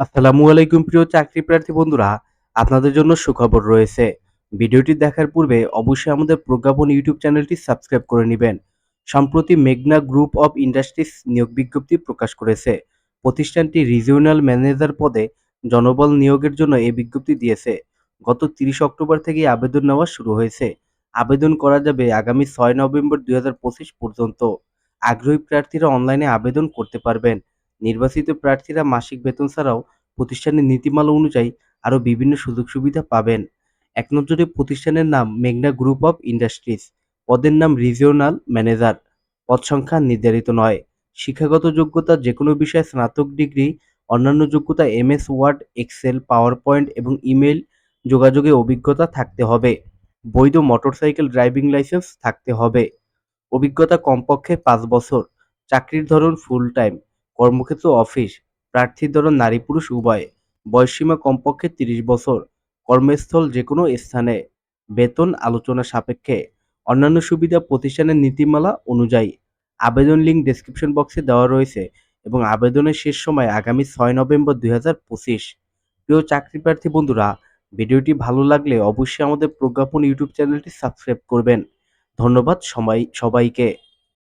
আসসালামু আলাইকুম প্রিয় চাকরি প্রার্থী বন্ধুরা, আপনাদের জন্য সুখবর রয়েছে। ভিডিওটি দেখার পূর্বে অবশ্যই আমাদের প্রজ্ঞাপন ইউটিউব চ্যানেলটি সাবস্ক্রাইব করে নেবেন। সম্প্রতি মেঘনা গ্রুপ অফ ইন্ডাস্ট্রিজ নিয়োগ বিজ্ঞপ্তি প্রকাশ করেছে। প্রতিষ্ঠানটি রিজিওনাল ম্যানেজার পদে জনবল নিয়োগের জন্য এই বিজ্ঞপ্তি দিয়েছে। গত তিরিশ অক্টোবর থেকে আবেদন নেওয়া শুরু হয়েছে। আবেদন করা যাবে আগামী ছয় নভেম্বর দুই হাজার পঁচিশ পর্যন্ত। আগ্রহী প্রার্থীরা অনলাইনে আবেদন করতে পারবেন। নির্বাচিত প্রার্থীরা মাসিক বেতন ছাড়াও প্রতিষ্ঠানের নীতিমালা অনুযায়ী আরও বিভিন্ন সুযোগ সুবিধা পাবেন। এক নজরে প্রতিষ্ঠানের নাম মেঘনা গ্রুপ অফ ইন্ডাস্ট্রিজ, পদের নাম রিজিওনাল ম্যানেজার। পদ সংখ্যা নির্ধারিত নয়। শিক্ষাগত যোগ্যতা যে কোনো বিষয়ে স্নাতক ডিগ্রি, অন্যান্য যোগ্যতা MS, word, Excel PowerPoint এবং ইমেল যোগাযোগে অভিজ্ঞতা থাকতে হবে। বৈধ মোটরসাইকেল ড্রাইভিং লাইসেন্স থাকতে হবে। অভিজ্ঞতা কমপক্ষে পাঁচ বছর। চাকরির ধরন ফুল টাইম। কর্মক্ষেত্র অফিস প্রার্থীর ধরন নারী পুরুষ উভয়। বয়সসীমা কমপক্ষে তিরিশ বছর, কর্মস্থল যে কোনো স্থানে। বেতন আলোচনা সাপেক্ষে। অন্যান্য সুবিধা প্রতিষ্ঠানের নীতিমালা অনুযায়ী। আবেদন লিঙ্ক ডেসক্রিপশন বক্সে দেওয়া রয়েছে এবং আবেদনের শেষ সময় আগামী ছয় নভেম্বর দুই হাজার পঁচিশ। প্রিয় চাকরি প্রার্থী বন্ধুরা, ভিডিওটি ভালো লাগলে অবশ্যই আমাদের প্রজ্ঞাপন ইউটিউব চ্যানেলটি সাবস্ক্রাইব করবেন। ধন্যবাদ সবাই, সবাইকে।